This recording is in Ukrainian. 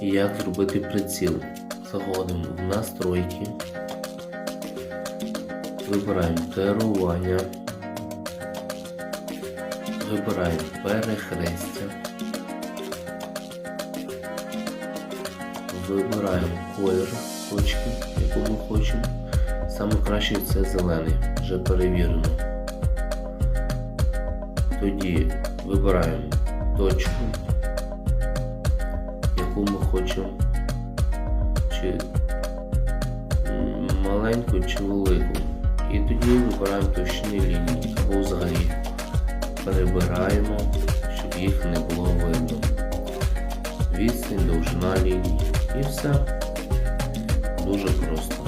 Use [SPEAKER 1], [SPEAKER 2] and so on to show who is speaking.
[SPEAKER 1] як зробити приціл. Заходимо в настройки, вибираємо керування, вибираємо перехрестя, вибираємо колір точки, яку ми хочемо. Саме краще це зелений, вже перевірено. Тоді вибираємо точку, яку ми хочемо, чи маленьку, чи велику. І тоді вибираємо точні лінії або взагалі перебираємо, щоб їх не було видно. Відстань, довжина лінії і все. Дуже просто.